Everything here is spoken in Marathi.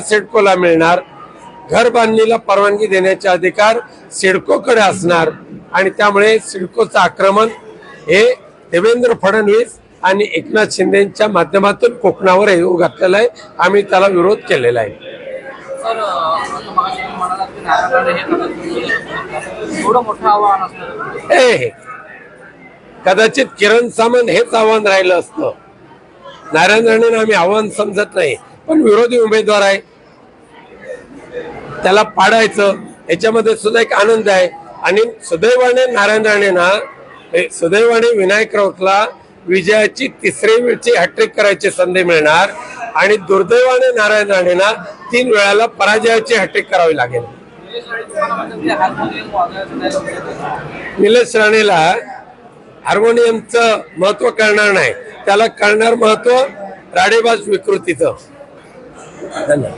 सिडकोला मिळणार. घर बांधणीला परवानगी देण्याचे अधिकार सिडकोकडे असणार आणि त्यामुळे सिडकोचं आक्रमण हे देवेंद्र फडणवीस आणि एकनाथ शिंदेच्या माध्यमातून कोकणावर येऊ घातलेलं आहे. आम्ही त्याला विरोध केलेला आहे. हे. कदाचित किरण सामंत हेच आव्हान राहिलं असतं. नारायण राणेंना आम्ही आव्हान समजत नाही. पण विरोधी उमेदवार आहे. त्याला पाडायचं याच्यामध्ये सुद्धा एक आनंद आहे. आणि सुदैवाने नारायण राणेंना सुदैवाने विनायक राऊतला विजयाची तिसरी वेळची हॅट्रिक करायची संधी मिळणार. आणि दुर्दैवाने नारायण राणेंना तीन वेळाला पराजयाची हॅट्रिक करावी लागेल. निलेश निलेश राणेला हार्मोनियमचं महत्त्व कळणार नाही. त्याला कळणार महत्त्व राडेबाज विकृतीचं. 真的